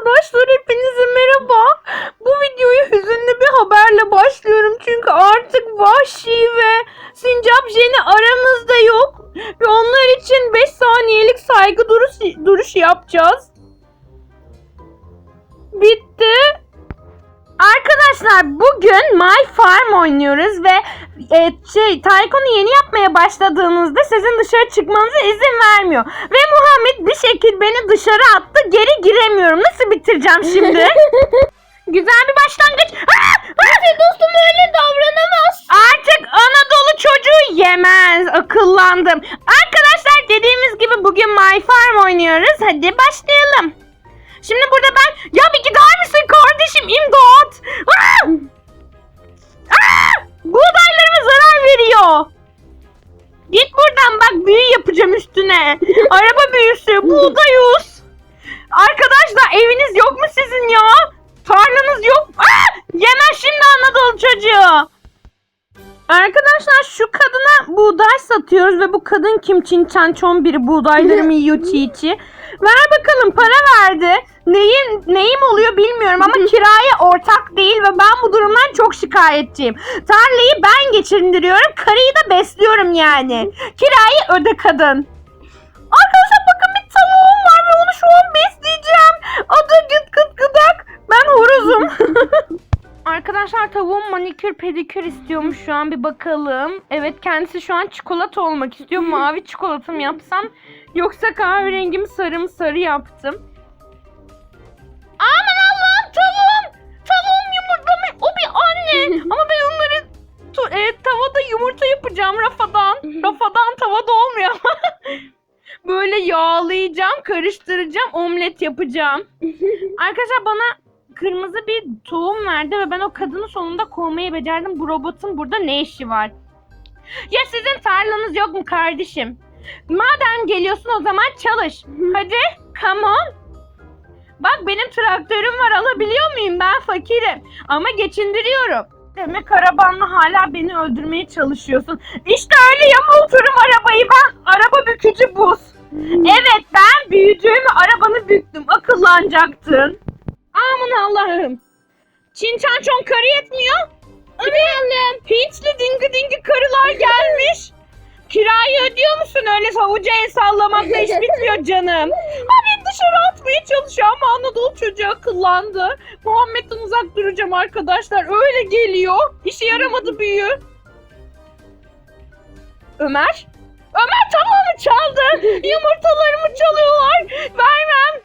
Arkadaşlar hepinize merhaba. Bu videoyu hüzünlü bir haberle başlıyorum. Çünkü artık Vahşi ve Sincap Jenny aramızda yok. Ve onlar için 5 saniyelik saygı duruş, duruşu yapacağız. Bitti. Arkadaşlar bugün My Farm oynuyoruz ve e, şey Tycoon'u yeni yapmaya başladığınızda sizin dışarı çıkmanıza izin vermiyor. Ve Muhammed bir şekil beni dışarı attı geri giremiyorum. Nasıl bitireceğim şimdi? Güzel bir başlangıç. Aa! dostum öyle davranamaz. Artık Anadolu çocuğu yemez. Akıllandım. Arkadaşlar dediğimiz gibi bugün My Farm oynuyoruz. Hadi başlayalım. Şimdi burada ben ya bir gider misin kardeşim imdat. Aa! Aa! Buğdaylarıma zarar veriyor. Git buradan bak büyü yapacağım üstüne. Araba büyüsü buğdayuz. Arkadaşlar eviniz yok mu sizin ya? Tarlanız yok. Aa! Yemez şimdi Anadolu çocuğu. Arkadaşlar şu kadına buğday satıyoruz ve bu kadın kim Çin Çan Çon biri buğdaylarımı yiyor çiğ çiğ. Ver bakalım para verdi. Neyim, neyim oluyor bilmiyorum ama kiraya ortak değil ve ben bu durumdan çok şikayetçiyim. Tarlayı ben geçindiriyorum, karıyı da besliyorum yani. Kirayı öde kadın. Arkadaşlar bakın bir tavuğum var ve onu şu an besleyeceğim. Adı gıt gıt gıdak. Ben horozum. Arkadaşlar tavuğum manikür pedikür istiyormuş şu an bir bakalım. Evet kendisi şu an çikolata olmak istiyor. Mavi çikolata mı yapsam yoksa kahverengi mi sarı yaptım. Aman Allah'ım tavuğum. Tavuğum yumurtlamıyor. O bir anne. Ama ben onları e, tavada yumurta yapacağım rafadan. Rafadan tavada olmuyor ama. Böyle yağlayacağım, karıştıracağım, omlet yapacağım. Arkadaşlar bana kırmızı bir tohum verdi ve ben o kadını sonunda kovmayı becerdim. Bu robotun burada ne işi var? Ya sizin tarlanız yok mu kardeşim? Madem geliyorsun o zaman çalış. Hadi come on. Bak benim traktörüm var alabiliyor muyum? Ben fakirim. Ama geçindiriyorum. Demek arabanla hala beni öldürmeye çalışıyorsun. İşte öyle yamulturum arabayı ben. Araba bükücü buz. Evet ben büyüdüğümü arabanı büktüm. Akıllanacaktın. Aman Allah'ım. Çin çan çon karı yetmiyor. Arayalım. Hintli musun öyle havuca el sallamakla iş bitmiyor canım. Ha dışarı atmaya çalışıyor ama Anadolu çocuğu akıllandı. Muhammed'den uzak duracağım arkadaşlar. Öyle geliyor. İşe yaramadı büyü. Ömer? Ömer tavuğumu çaldı. Yumurtalarımı çalıyorlar. Vermem.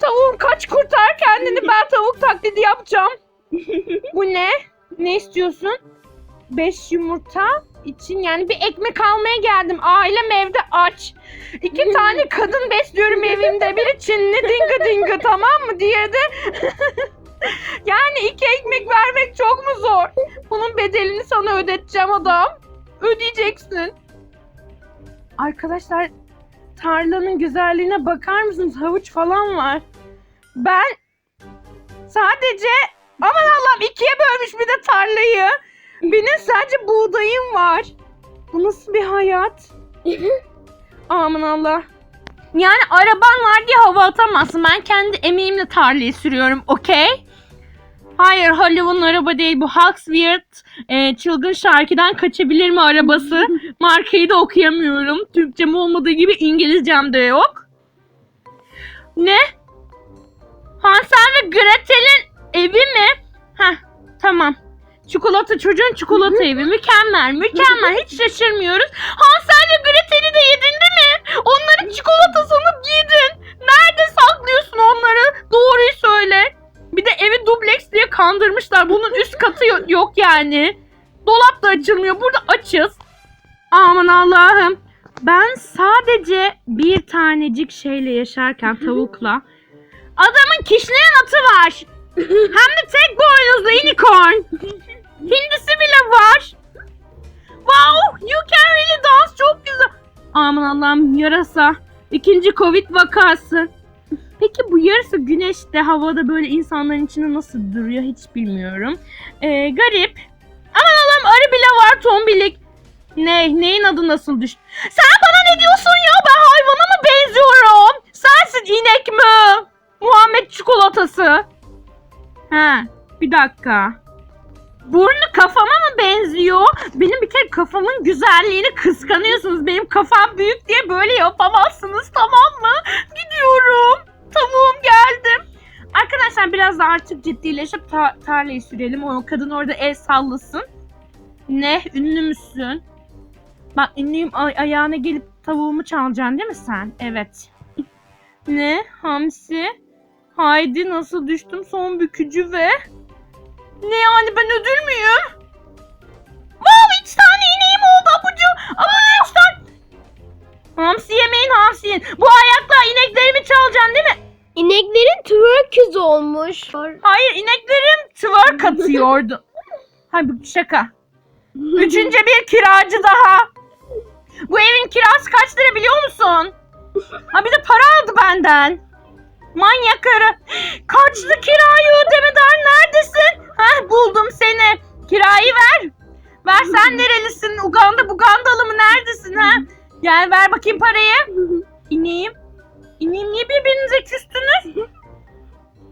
Tavuğum kaç kurtar kendini ben tavuk taklidi yapacağım. Bu ne? Ne istiyorsun? Beş yumurta için yani bir ekmek almaya geldim. Ailem evde aç. İki tane kadın besliyorum evimde. Biri Çinli dinga dinga tamam mı? Diğeri de yani iki ekmek vermek çok mu zor? Bunun bedelini sana ödeteceğim adam. Ödeyeceksin. Arkadaşlar tarlanın güzelliğine bakar mısınız? Havuç falan var. Ben sadece aman Allah'ım ikiye bölmüş bir de tarlayı. Benim sadece buğdayım var. Bu nasıl bir hayat? aman Allah. Yani araban var diye hava atamazsın. Ben kendi emeğimle tarlayı sürüyorum, okey? Hayır, Hollywood'un araba değil bu. Huxweird e, çılgın şarkıdan kaçabilir mi arabası? Markayı da okuyamıyorum. Türkçem olmadığı gibi İngilizcem de yok. Ne? Hansel ve Gretel'in evi mi? Heh, tamam. Çikolata çocuğun çikolata evi. Mükemmel, mükemmel. Hiç şaşırmıyoruz. Hansel ve Gretel'i de yedin değil mi? Onların çikolata sanıp yedin. Nerede saklıyorsun onları? Doğruyu söyle. Bir de evi dubleks diye kandırmışlar. Bunun üst katı yo- yok yani. Dolap da açılmıyor. Burada açız. Aman Allah'ım. Ben sadece bir tanecik şeyle yaşarken tavukla adamın kişneyen atı var. Hem de tek boynuzlu Allah'ım yarasa. İkinci Covid vakası. Peki bu yarısı güneşte havada böyle insanların içinde nasıl duruyor hiç bilmiyorum. Ee, garip. Aman Allah'ım arı bile var tombilik. Ne? Neyin adı nasıl düştü? Sen bana ne diyorsun ya? Ben hayvana mı benziyorum? Sensin inek mi? Muhammed çikolatası. Ha, bir dakika. Burnu kafama mı benziyor? Benim bir kere kafamın güzelliğini kıskanıyorsunuz. Benim kafam büyük diye böyle yapamazsınız tamam mı? Gidiyorum. Tavuğum geldim. Arkadaşlar biraz da artık ciddileşip ta- tarlayı sürelim. O kadın orada el sallasın. Ne? Ünlü müsün? Bak ünlüyüm ay- ayağına gelip tavuğumu çalacaksın değil mi sen? Evet. Ne? Hamsi? Haydi nasıl düştüm son bükücü ve... Ne yani ben ödül müyüm? Wow üç tane ineğim oldu abucu. Abucu üç tane. Hamsi yemeyin hamsi yiyin. Bu ayakla ineklerimi çalacaksın değil mi? İneklerin twerküz olmuş. Hayır ineklerim twerk atıyordu. Hayır bu şaka. Üçüncü bir kiracı daha. Bu evin kirası kaç lira biliyor musun? Ha bir de para aldı benden. Manyak karı. Kaçlı kirayı ödemeden neredesin? Heh buldum seni. Kirayı ver. Ver sen nerelisin? Uganda Bugandalı mı neredesin ha? Gel ver bakayım parayı. İneyim. İneyim niye birbirinize küstünüz?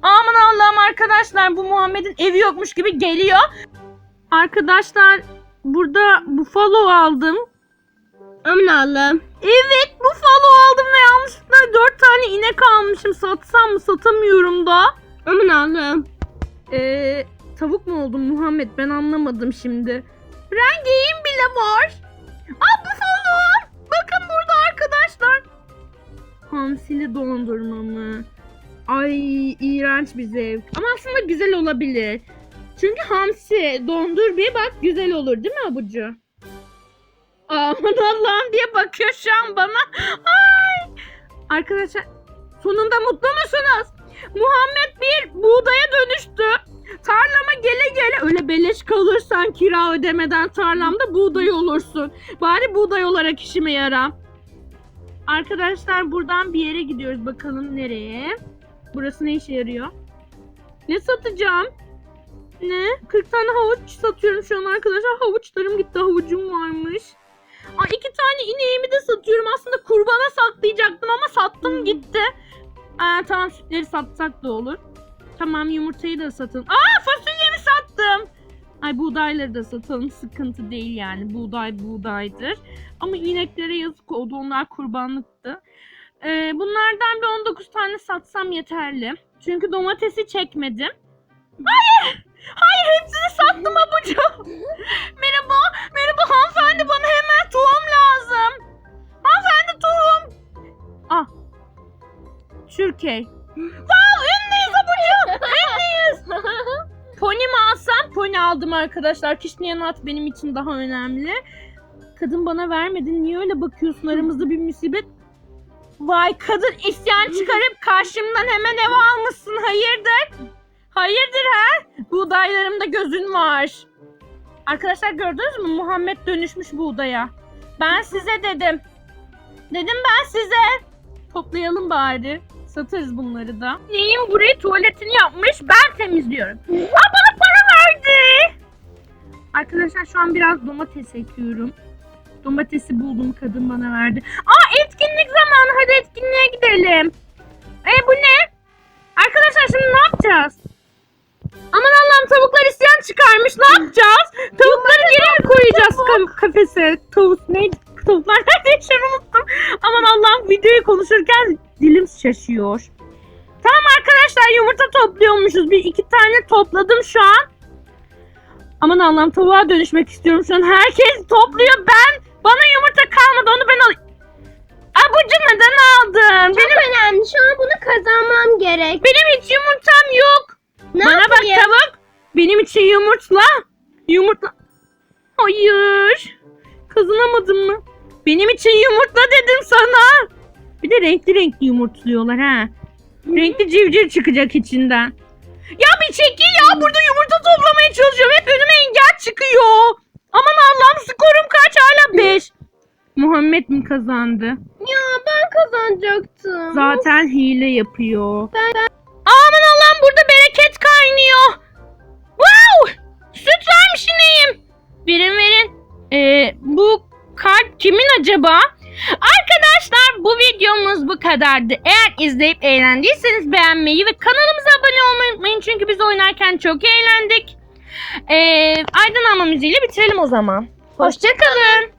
Aman Allah'ım arkadaşlar bu Muhammed'in evi yokmuş gibi geliyor. Arkadaşlar burada buffalo aldım. Aman Allah'ım. Evet buffalo aldım ve yanlışlıkla dört tane inek almışım. Satsam mı satamıyorum da. Aman Allah'ım. Ee, tavuk mu oldum Muhammed ben anlamadım şimdi. Rengeğim bile var. Aa buffalo. Bakın burada arkadaşlar. Hamsili dondurma mı? Ay iğrenç bir zevk. Ama aslında güzel olabilir. Çünkü hamsi dondur bir bak güzel olur değil mi abucu? Aman Allah'ım diye bakıyor şu an bana. Ay. Arkadaşlar sonunda mutlu musunuz? Muhammed bir buğdaya dönüştü. Tarlama gele gele öyle beleş kalırsan kira ödemeden tarlamda buğday olursun. Bari buğday olarak işime yara. Arkadaşlar buradan bir yere gidiyoruz. Bakalım nereye? Burası ne işe yarıyor? Ne satacağım? Ne? 40 tane havuç satıyorum şu an arkadaşlar. Havuçlarım gitti. Havucum varmış. Aa, iki tane ineğimi de satıyorum. Aslında kurbana saklayacaktım ama sattım gitti. Aa, tamam sütleri satsak da olur. Tamam yumurtayı da satın. Aa fasulyemi sattım. Ay buğdayları da satalım. Sıkıntı değil yani. Buğday buğdaydır. Ama ineklere yazık oldu. Onlar kurbanlıktı. Ee, bunlardan bir 19 tane satsam yeterli. Çünkü domatesi çekmedim. Hayır! Arkadaşlar. Kişniyen at benim için daha önemli. Kadın bana vermedi. Niye öyle bakıyorsun? Aramızda bir musibet. Vay kadın isyan çıkarıp karşımdan hemen eve almışsın. Hayırdır? Hayırdır ha? Buğdaylarımda gözün var. Arkadaşlar gördünüz mü? Muhammed dönüşmüş buğdaya. Ben size dedim. Dedim ben size. Toplayalım bari. Satarız bunları da. Neyim burayı tuvaletini yapmış. Ben temizliyorum. Aa. Arkadaşlar şu an biraz domates ekiyorum. Domatesi buldum kadın bana verdi. Aa etkinlik zamanı hadi etkinliğe gidelim. E bu ne? Arkadaşlar şimdi ne yapacağız? Aman Allah'ım tavuklar isyan çıkarmış. Ne yapacağız? Tavukları geri mi koyacağız ka- kafese? Tavuk ne? Tavuklar nerede yaşar unuttum. Aman Allah'ım videoyu konuşurken dilim şaşıyor. Tamam arkadaşlar yumurta topluyormuşuz. Bir iki tane topladım şu an. Aman Allah'ım tavuğa dönüşmek istiyorum şu an. Herkes topluyor. Ben bana yumurta kalmadı. Onu ben alayım. Abucu neden aldın? Çok Benim, önemli. Şu an bunu kazanmam gerek. benim hiç yumurtam yok. Ne Bana bak yapayım? tavuk. Benim için yumurtla. Yumurtla. Hayır. Kazanamadın mı? Benim için yumurtla dedim sana. Bir de renkli renkli yumurtluyorlar ha. Renkli civciv çıkacak içinden. Ya bir çekil ya burada yumurta toplamaya çalışıyorum. Hep önüme engel çıkıyor. Aman Allah'ım skorum kaç hala 5. Muhammed mi kazandı? Ya ben kazanacaktım. Zaten hile yapıyor. Ben, ben... Aman Allah'ım burada bereket kaynıyor. Wow! Süt vermiş ineğim. Verin verin. Ee, bu kart kimin acaba? Arkadaşlar bu videomuz bu kadardı. Eğer izleyip eğlendiyseniz beğenmeyi ve kanalımıza unutmayın. Çünkü biz oynarken çok eğlendik. Ee, Aydın Alma müziğiyle bitirelim o zaman. Hoşçakalın.